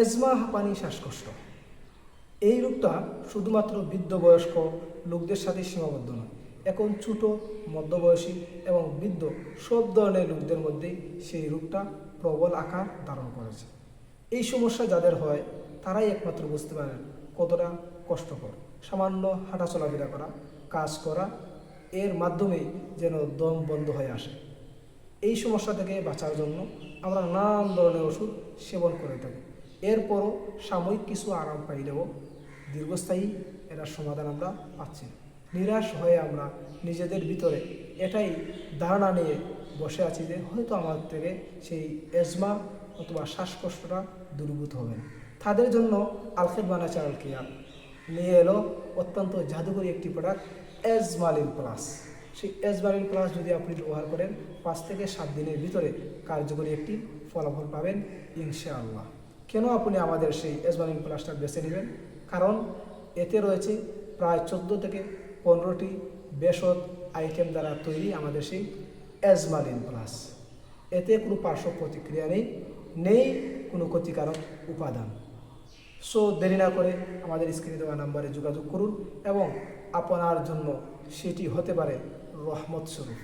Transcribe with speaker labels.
Speaker 1: Asthma হাঁপানি শ্বাসকষ্ট। এই রোগটা শুধুমাত্র বৃদ্ধ বয়স্ক লোকদের সাথে সীমাবদ্ধ নয়, এখন ছোট, মধ্যবয়সী এবং বৃদ্ধ সব ধরনের লোকদের মধ্যেই সেই রোগটা প্রবল আকার ধারণ করেছে। এই সমস্যা যাদের হয়, তারাই একমাত্র বুঝতে পারেন কতটা কষ্টকর। সামান্য হাঁটা চলাফেরা করা, কাজ করা, এর মাধ্যমেই যেন দম বন্ধ হয়ে আসে। এই সমস্যা থেকে বাঁচার জন্য আমরা নানান ধরনের ওষুধ সেবন করে থাকি। এরপরও সাময়িক কিছু আরাম পাইলেও দীর্ঘস্থায়ী এটার সমাধান আমরা পাচ্ছি। নিরাশ হয়ে আমরা নিজেদের ভিতরে এটাই ধারণা নিয়ে বসে আছি যে হয়তো আমার থেকে সেই এজমা অথবা শ্বাসকষ্টটা দূরীভূত হবে না। তাদের জন্য আলফেদ বানাচা আলকিয়া নিয়ে এলো অত্যন্ত জাদুকরী একটি প্রোডাক্ট এজমালিন প্লাস। সেই এজমালিন প্লাস যদি আপনি ব্যবহার করেন, পাঁচ থেকে সাত দিনের ভিতরে কার্যকরী একটি ফলাফল পাবেন, ইনশাআল্লাহ। কেন আপনি আমাদের সেই এজমালিন প্লাসটা বেছে নেবেন? কারণ এতে রয়েছে প্রায় চোদ্দ থেকে পনেরোটি বেসদ আইটেম দ্বারা তৈরি আমাদের সেই এজমালিন প্লাস এতে কোনো পার্শ্ব প্রতিক্রিয়া নেই নেই কোনো ক্ষতিকারক উপাদান। সো দেরি না করে আমাদের স্ক্রিনে দেওয়া নাম্বারে যোগাযোগ করুন এবং আপনার জন্য সেটি হতে পারে রহমত স্বরূপ।